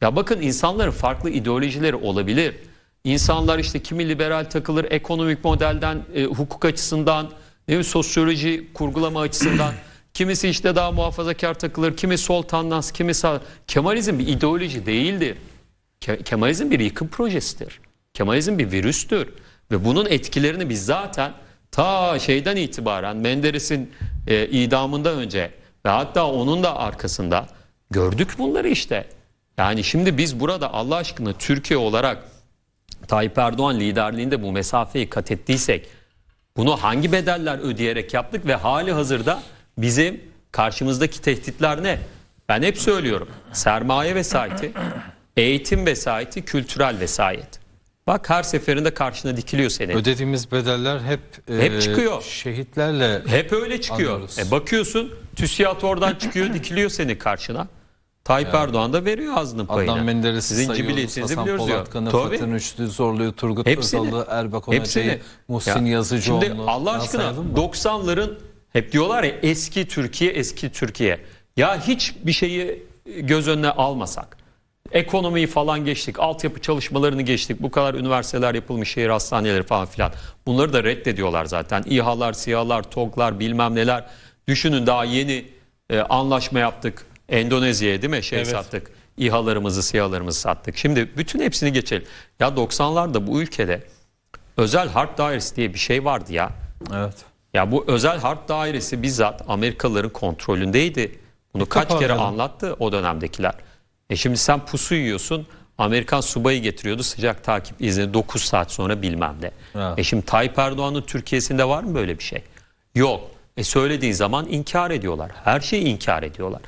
Ya bakın insanların farklı ideolojileri olabilir. İnsanlar işte kimi liberal takılır ekonomik modelden, e, hukuk açısından, ne sosyoloji kurgulama açısından. Kimisi işte daha muhafazakar takılır, kimi sol tandans, kimi sağ. Kemalizm bir ideoloji değildir. Ke- Kemalizm bir yıkım projesidir. Kemalizm bir virüstür. Ve bunun etkilerini biz zaten ta şeyden itibaren Menderes'in e, idamından önce ve hatta onun da arkasında gördük bunları işte. Yani şimdi biz burada Allah aşkına Türkiye olarak Tayyip Erdoğan liderliğinde bu mesafeyi kat ettiysek bunu hangi bedeller ödeyerek yaptık ve hali hazırda bizim karşımızdaki tehditler ne? Ben hep söylüyorum. Sermaye vesayeti, eğitim vesayeti, kültürel vesayet. Bak her seferinde karşına dikiliyor senin. Ödediğimiz bedeller hep, Hep e, çıkıyor. Şehitlerle Hep öyle çıkıyor. E bakıyorsun TÜSİAD oradan çıkıyor dikiliyor senin karşına. Tayyip Erdoğan da veriyor ağzının payını. Adnan Menderes'i Sizin cibiliyetinizi biliyoruz diyor. Polatkan'ı, Tabii. Fatih Rüştü Zorlu'yu, Turgut Hepsini. Özal'ı, Erbakan. Hoca'yı, Muhsin Ya, Yazıcıoğlu. Şimdi Allah Ya aşkına sayalım mı? 90'ların hep diyorlar ya eski Türkiye eski Türkiye. Ya hiçbir şeyi göz önüne almasak. Ekonomiyi falan geçtik, altyapı çalışmalarını geçtik. Bu kadar üniversiteler yapılmış, şehir hastaneleri falan filan. Bunları da reddediyorlar zaten. İHA'lar, SİHA'lar, TOG'lar bilmem neler. Düşünün daha yeni e, anlaşma yaptık. Endonezya'ya değil mi şey Evet. sattık. İHA'larımızı, SİHA'larımızı sattık. Şimdi bütün hepsini geçelim. Ya 90'larda bu ülkede özel harp dairesi diye bir şey vardı ya. Evet. Ya bu özel harp dairesi bizzat Amerikalıların kontrolündeydi. Bunu kaç defa kere anlattı o dönemdekiler. E şimdi sen pusu yiyorsun. Amerikan subayı getiriyordu sıcak takip izni 9 saat sonra bilmem ne. Evet. E şimdi Tayyip Erdoğan'ın Türkiye'sinde var mı böyle bir şey? Yok. E söylediği zaman inkar ediyorlar. Her şeyi inkar ediyorlar.